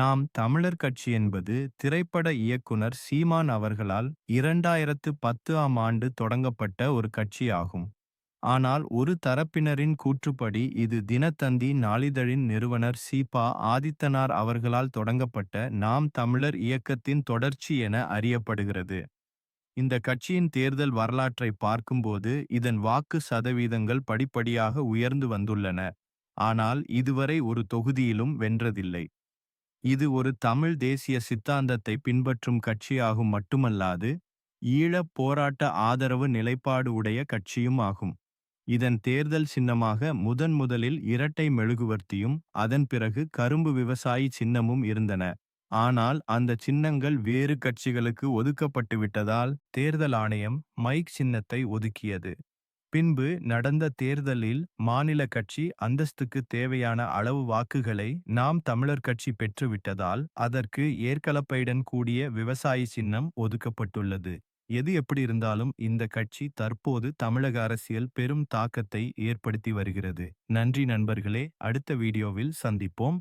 நாம் தமிழர் கட்சி என்பது திரைப்பட இயக்குனர் சீமான் அவர்களால் இரண்டாயிரத்து பத்து ஆம் ஆண்டு தொடங்கப்பட்ட ஒரு கட்சியாகும் ஆனால் ஒரு தரப்பினரின் கூற்றுப்படி இது தினத்தந்தி நாளிதழின் நிறுவனர் சீபா ஆதித்தனார் அவர்களால் தொடங்கப்பட்ட நாம் தமிழர் இயக்கத்தின் தொடர்ச்சி என அறியப்படுகிறது. இந்த கட்சியின் தேர்தல் வரலாற்றை பார்க்கும்போது இதன் வாக்கு சதவீதங்கள் படிப்படியாக உயர்ந்து வந்துள்ளன. ஆனால் இதுவரை ஒரு தொகுதியிலும் வென்றதில்லை. இது ஒரு தமிழ் தேசிய சித்தாந்தத்தை பின்பற்றும் கட்சியாகும் மட்டுமல்லாது ஈழப் போராட்ட ஆதரவு நிலைப்பாடு உடைய கட்சியும் ஆகும். இதன் தேர்தல் சின்னமாக முதன் முதலில் இரட்டை மெழுகுவர்த்தியும் அதன் பிறகு கரும்பு விவசாயி சின்னமும் இருந்தன. ஆனால் அந்த சின்னங்கள் வேறு கட்சிகளுக்கு ஒதுக்கப்பட்டு விட்டதால் தேர்தல் ஆணையம் மைக் சின்னத்தை ஒதுக்கியது. பின்பு நடந்த தேர்தலில் மாநில கட்சி அந்தஸ்துக்கு தேவையான அளவு வாக்குகளை நாம் தமிழர் கட்சி பெற்றுவிட்டதால் அதற்கு ஏற்கலப்பையுடன் கூடிய விவசாயி சின்னம் ஒதுக்கப்பட்டுள்ளது. எது எப்படி இருந்தாலும் இந்த கட்சி தற்போது தமிழக அரசியல் பெரும் தாக்கத்தை ஏற்படுத்தி வருகிறது. நன்றி நண்பர்களே அடுத்த வீடியோவில் சந்திப்போம்.